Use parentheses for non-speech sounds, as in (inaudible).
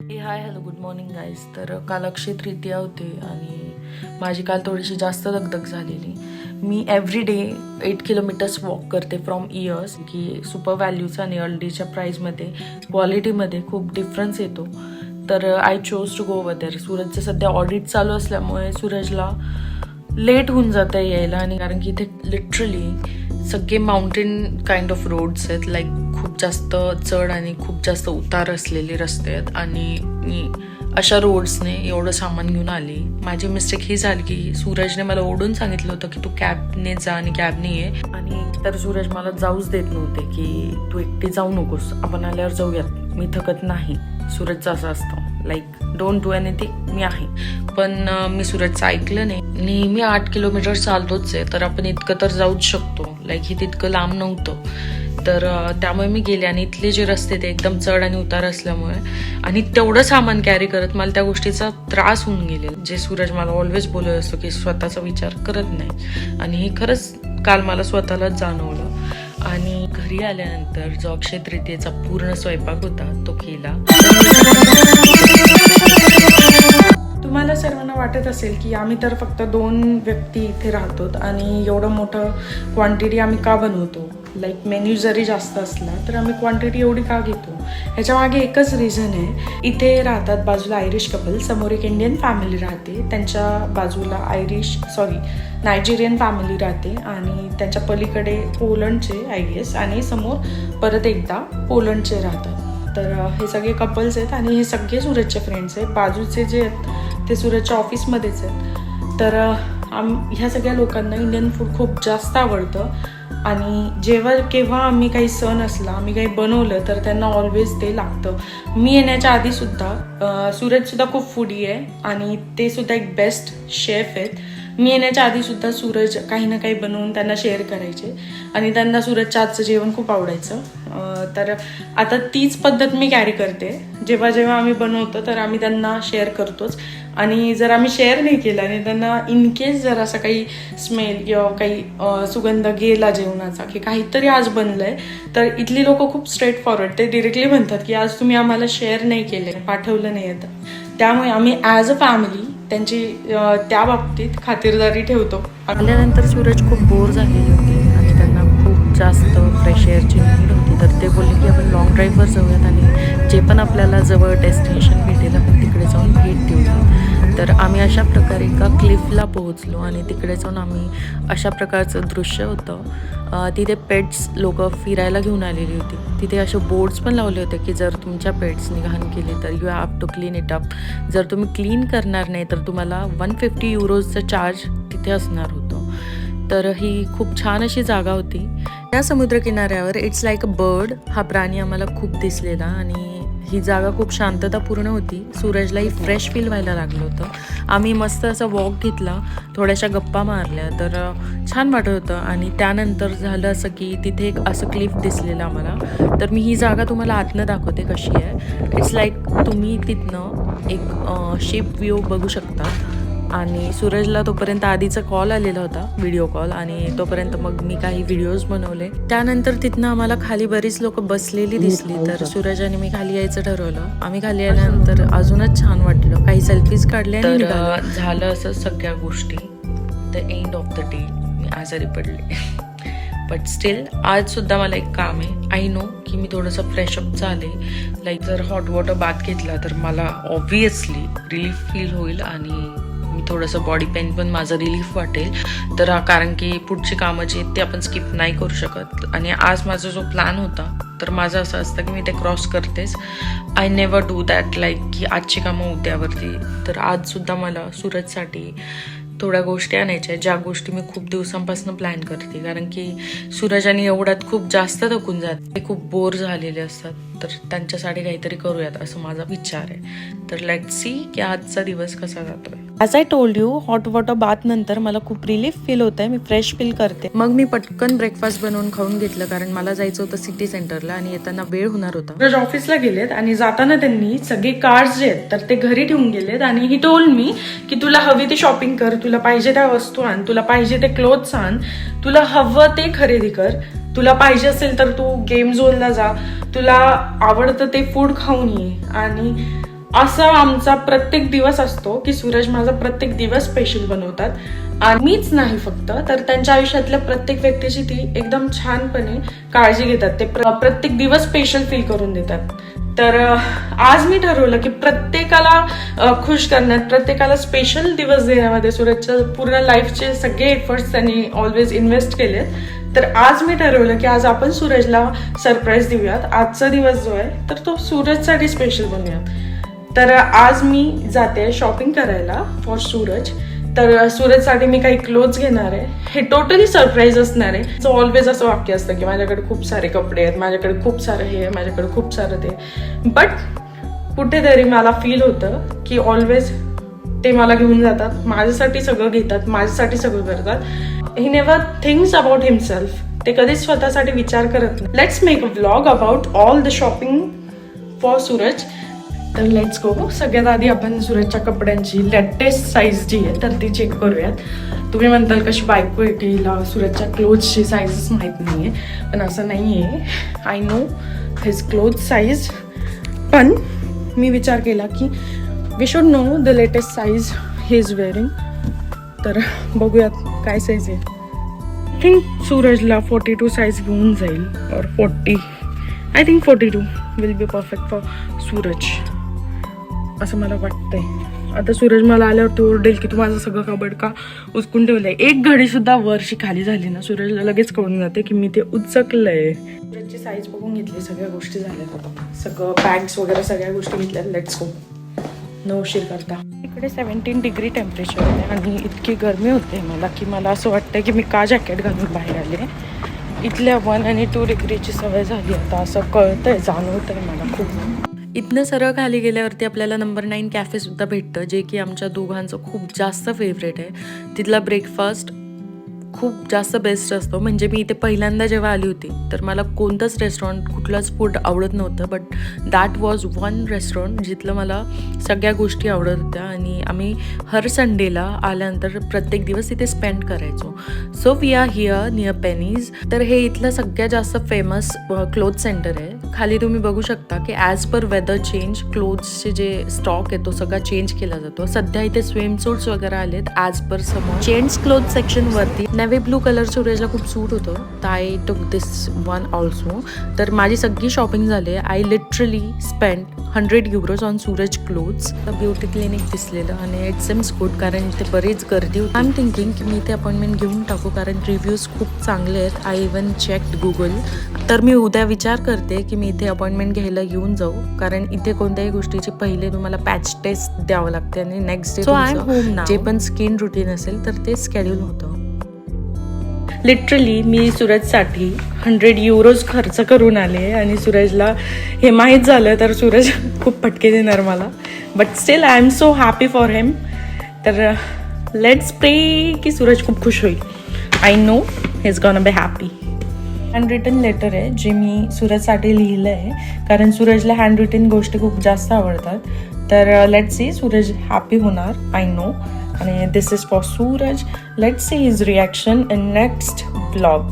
Hi hello good morning guys तर काल अक्षय तृतीया होते आणि माझी काल थोडीशी जास्त दगदग झालेली. मी every day eight kilometres walk करते फ्रॉम इयर्स की सुपर व्हॅल्यूचा आणि अल्डीच्या प्राईजमध्ये क्वालिटीमध्ये खूप डिफरन्स येतो. तर I chose to go whether सूरजचं सध्या ऑडिट चालू असल्यामुळे सूरजला लेट होऊन जातं यायला आणि कारण की इथे लिटरली सगळे माउंटेन काइंड ऑफ रोड्स आहेत लाईक खूप जास्त चढ आणि खूप जास्त उतार असलेले रस्ते आहेत. आणि मी अशा रोड्सने एवढं सामान घेऊन आली. माझी मिस्टेक ही झाली की सूरजने मला ओढून सांगितलं होतं की तू कॅबने जा आणि कॅबने ये आणि तर सूरज मला जाऊच देत नव्हते की तू एकटी जाऊ नकोस. आपण आल्यावर जाऊयात. मी थकत नाही. सूरजचं असं असतं. लाईक डोंट डू एनिथिंग मी आहे. पण मी सूरजचं ऐकलं नाही. नेहमी आठ किलोमीटर चालतोच आहे. तर आपण इतकं तर जाऊच शकतो. लाईक हे तितकं लांब नव्हतं. तर त्यामुळे मी गेले आणि इथले जे रस्ते ते एकदम चढ आणि उतार असल्यामुळे आणि तेवढं सामान कॅरी करत मला त्या गोष्टीचा त्रास होऊन गेले जे सूरज मला ऑलवेज बोलत असतो की स्वतःचा विचार करत नाही. आणि हे खरंच काल मला स्वतःलाच जाणवलं. आणि घरी आल्यानंतर जो अक्षय तृतीयेचा पूर्ण स्वयंपाक होता तो केला. तुम्हाला सर्वांना वाटत असेल की आम्ही तर फक्त दोन व्यक्ती इथे राहतो आणि एवढं मोठं क्वांटिटी आम्ही का बनवतो? लाईक मेन्यू जरी जास्त असला तर आम्ही क्वांटिटी एवढी का घेतो? ह्याच्या मागे एकच रिझन आहे. इथे राहतात बाजूला आयरिश कपल समोर एक इंडियन फॅमिली राहते. त्यांच्या बाजूला आयरिश सॉरी नायजेरियन फॅमिली राहते आणि त्यांच्या पलीकडे पोलंडचे आय गेस आणि समोर परत एकदा पोलंडचे राहतात. तर हे सगळे कपल्स आहेत आणि हे सगळे सूरजचे फ्रेंड्स आहेत. बाजूचे जे आहेत ते सूरजच्या ऑफिसमध्येच आहेत. तर आम ह्या सगळ्या लोकांना इंडियन फूड खूप जास्त आवडतं. आणि जेव्हा केव्हा आम्ही काही सण असला आम्ही काही बनवलं तर त्यांना ऑलवेज ते लागतं. मी येण्याच्या आधीसुद्धा सूरजसुद्धा खूप फूडी आहे आणि ते सुद्धा एक बेस्ट शेफ आहेत. मी येण्याच्या आधीसुद्धा सूरज काही ना काही बनवून त्यांना शेअर करायचे. आणि त्यांना सूरजच्या आजचं जेवण खूप आवडायचं. तर आता तीच पद्धत मी कॅरी करते. जेव्हा जेव्हा आम्ही बनवतो तर आम्ही त्यांना शेअर करतोच. आणि जर आम्ही शेअर नाही केलं आणि त्यांना इन केस जर असा काही स्मेल किंवा काही सुगंध गेला जेवणाचा की काहीतरी आज बनलंय तर इथली लोक खूप स्ट्रेट फॉरवर्ड ते डिरेक्टली म्हणतात की आज तुम्ही आम्हाला शेअर नाही केले पाठवलं नाही येतं त्यामुळे आम्ही ॲज अ फॅमिली त्यांची त्या बाबतीत खातिरदारी ठेवतो. आल्यानंतर सूरज खूप बोर झालेली होती आणि त्यांना खूप जास्त फ्रेश एअरची नीड तर ते बोलले की आपण लॉंग ड्राईव्हवर जाऊयात आणि जे पण आपल्याला जवळ डेस्टिनेशन भेटेल आपण तिकडे जाऊन भेट देऊयात. तर आम्ही अशा प्रकारे एका क्लिफला पोहोचलो आणि तिकडे जाऊन आम्ही अशा प्रकारचं दृश्य होतं. तिथे पेट्स लोक फिरायला घेऊन आलेली होती. तिथे असे बोर्ड्स पण लावले होते की जर तुमच्या पेट्सनी घाण केली तर you have to clean it up जर तुम्ही क्लीन करणार नाही तर तुम्हाला वन फिफ्टी युरोजचं चार्ज तिथे असणार होतं. तर ही खूप छान अशी जागा होती. त्या समुद्रकिनाऱ्यावर इट्स लाईक अ बर्ड हा प्राणी आम्हाला खूप दिसलेला आणि ही जागा खूप शांततापूर्ण होती. सूरजलाही फ्रेश फील व्हायला लागलं होतं. आम्ही मस्त असा वॉक घेतला थोड्याशा गप्पा मारल्या तर छान वाटत होतं. आणि त्यानंतर झालं असं की तिथे एक असं क्लिफ दिसलेलं आम्हाला. तर मी ही जागा तुम्हाला आतनं दाखवते कशी आहे. इट्स लाईक तुम्ही तिथनं एक शिप व्ह्यू बघू शकता. आणि सूरजला तोपर्यंत आधीचा कॉल आलेला होता व्हिडिओ कॉल आणि तोपर्यंत मग मी काही व्हिडिओज बनवले. त्यानंतर तिथनं आम्हाला खाली बरीच लोक बसलेली दिसली. तर सूरज आणि मी खाली यायचं ठरवलं. आम्ही खाली आल्यानंतर अजूनच छान वाटलं. काही सेल्फीज काढले तर झालं असं सगळ्या गोष्टी. The end of the day मी आजारी पडले. बट स्टील आज सुद्धा मला एक काम आहे. आय नो की मी थोडंसं फ्रेशअप झाले. लाईक जर हॉट वॉटर बाथ घेतला तर मला ऑब्वियसली रिलीफ फील होईल आणि मी थोडंसं बॉडी पेन पण माझं रिलीफ वाटेल. तर कारण की पुढची कामं जी आहेत ते आपण स्किप नाही करू शकत. आणि आज माझा जो प्लॅन होता तर माझं असं असतं की मी ते क्रॉस करतेच. I never do that like की आजची कामं उद्यावरती. तर आजसुद्धा मला सूरजसाठी थोड्या गोष्टी आणायच्या आहेत, ज्या गोष्टी मी खूप दिवसांपासून प्लॅन करते. कारण की सूरज आणि एवढ्यात खूप जास्त थकून जात. ते खूप बोर झालेले असतात. तर त्यांच्यासाठी काहीतरी करूयात असं माझा विचार आहे. तर लेट सी की आजचा दिवस कसा जातोय. As I told you hot water bath नंतर मला खूप रिलीफ फील होत आहे मी फ्रेश फील करते. मग मी पटकन ब्रेकफास्ट बनवून खाऊन घेतलं कारण मला जायचं होतं सिटी सेंटरला आणि येताना वेळ होणार होता. ऑफिसला गेलेत आणि जाताना त्यांनी सगळे कार्ड्स जे आहेत तर ते घरी ठेवून गेलेत आणि ही टोल्ड मी की तुला हवी ती शॉपिंग कर तुला पाहिजे त्या वस्तू आण तुला पाहिजे ते क्लोथ्स आण तुला हवं ते खरेदी कर. तुला पाहिजे असेल तर तू गेम झोनला जा. तुला आवडतं ते फूड खाऊन ये. आणि असा आमचा प्रत्येक दिवस असतो की सूरज माझा प्रत्येक दिवस स्पेशल बनवतात. आणि मीच नाही फक्त तर त्यांच्या आयुष्यातल्या प्रत्येक व्यक्तीची ती एकदम छानपणे काळजी घेतात. ते प्रत्येक दिवस स्पेशल फील करून देतात. तर आज मी ठरवलं की प्रत्येकाला खुश करण्यात प्रत्येकाला स्पेशल दिवस देण्यामध्ये सूरजच्या पूर्ण लाईफचे सगळे एफर्ट्स त्यांनी ऑलवेज इन्व्हेस्ट केलेत. तर आज मी ठरवलं की आज आपण सूरजला सरप्राईज देऊयात. आजचा दिवस जो आहे तर तो सूरजसाठी स्पेशल बनवूयात तर आज मी जाते शॉपिंग करायला फॉर सूरज. तर सूरजसाठी मी काही क्लोथ्स घेणार आहे. हे टोटली सरप्राईज असणार आहे. सो ऑलवेज असं वाक्य असतं की माझ्याकडे खूप सारे कपडे आहेत माझ्याकडे खूप सारं हे आहे माझ्याकडे खूप सारं ते. बट कुठेतरी मला फील होतं की ऑलवेज ते मला घेऊन जातात. माझ्यासाठी सगळं घेतात माझ्यासाठी सगळं करतात. He never thinks about himself ते कधीच स्वतःसाठी विचार करत नाही. Let's make a vlog about all the shopping for Suraj तर लेट्स गो सगळ्यात आधी आपण सूरजच्या कपड्यांची लेटेस्ट साईज जी आहे तर ती चेक करूयात. तुम्ही म्हणताल कशी बायको आहे सूरजच्या क्लोथ्सची साईजच माहीत नाही आहे पण असं नाही आहे I know his cloth size पण मी विचार केला की we should know the latest size he is wearing तर बघूयात काय साईज आहे. आय थिंक सूरजला फोर्टी टू साईज घेऊन जाईल. और forty I think forty two will be perfect for Suraj. असं मला वाटतंय. आता सूरज मला आल्यावर तो ओरडेल की तू माझं सगळं कबड का उचकून ठेवलंय? एक घडी सुद्धा वरशी खाली झाली ना सूरजला लगेच कळून जाते की मी ते उचकलंय. सूरजची साईज बघून घेतली सगळ्या गोष्टी झाल्या. सगळं बॅग्स वगैरे सगळ्या गोष्टी घेतल्या. लेट्स गो न उशीर करता. इकडे सेवन्टीन डिग्री टेम्परेचर आहे आणि इतकी गरमी होते मला की मला असं वाटतं की मी का जॅकेट घालून बाहेर आले. इथल्या वन आणि टू डिग्रीची सवय झाली. आता असं कळतंय जाणवतंय मला खूप. इथनं सरळ खाली गेल्यावरती आपल्याला नंबर नाईन कॅफेसुद्धा भेटतं जे की आमच्या दोघांचं खूप जास्त फेवरेट आहे. तिथला ब्रेकफास्ट खूप जास्त बेस्ट असतो. म्हणजे मी इथे पहिल्यांदा जेव्हा आली होती तर मला कोणतंच रेस्टॉरंट कुठलंच फूड आवडत नव्हतं. But that was one restaurant जिथलं मला सगळ्या गोष्टी आवडत होत्या आणि आम्ही हर संडेला आल्यानंतर प्रत्येक दिवस इथे स्पेंड करायचो. So we are here near Penneys तर हे इथलं सगळ्यात जास्त फेमस क्लोथ सेंटर आहे. खाली तुम्ही बघू शकता की ॲज पर वेदर चेंज क्लोथ्सचे जे स्टॉक आहे तो सगळा चेंज केला जातो. सध्या इथे स्विम सूट्स वगैरे आलेत ॲज पर समोर चेंज क्लोथ सेक्शनवरती नेव्ही ब्लू कलर सूरजला खूप सूट होतं. तर I took this one also तर माझी सगळी शॉपिंग झाली. आहे I literally spend hundred euros on Suraj clothes beauty clinic दिसलेलं आणि इट सेम्स गुड कारण इथे बरीच गर्दी होती. आय एम थिंकिंग की मी इथे अपॉइंटमेंट घेऊन टाकू कारण रिव्ह्यूज खूप चांगले आहेत. आय इवन चेक गुगल तर मी उद्या विचार करते की मी इथे अपॉइंटमेंट घ्यायला येऊन जाऊ. कारण इथे कोणत्याही गोष्टीची पहिले तुम्हाला पॅच टेस्ट द्यावं लागते आणि नेक्स्ट डे जे पण स्किन रुटीन असेल तर ते स्केड्यूल होतं. लिटरली मी सूरजसाठी हंड्रेड युरोज खर्च करून आले आणि सूरजला हे माहीत झालं तर सूरज (laughs) खूप फटके देणार मला. But still I am so happy for him तर लेट्स प्रे की सूरज खूप खुश होईल. I know he is gonna be happy hand written letter आहे जे मी सूरजसाठी लिहिलं आहे कारण सूरजला हँड रिटन गोष्टी खूप जास्त आवडतात. तर लेट सी सूरज हॅपी होणार आय नो आणि this is for Suraj let see his reaction in next blog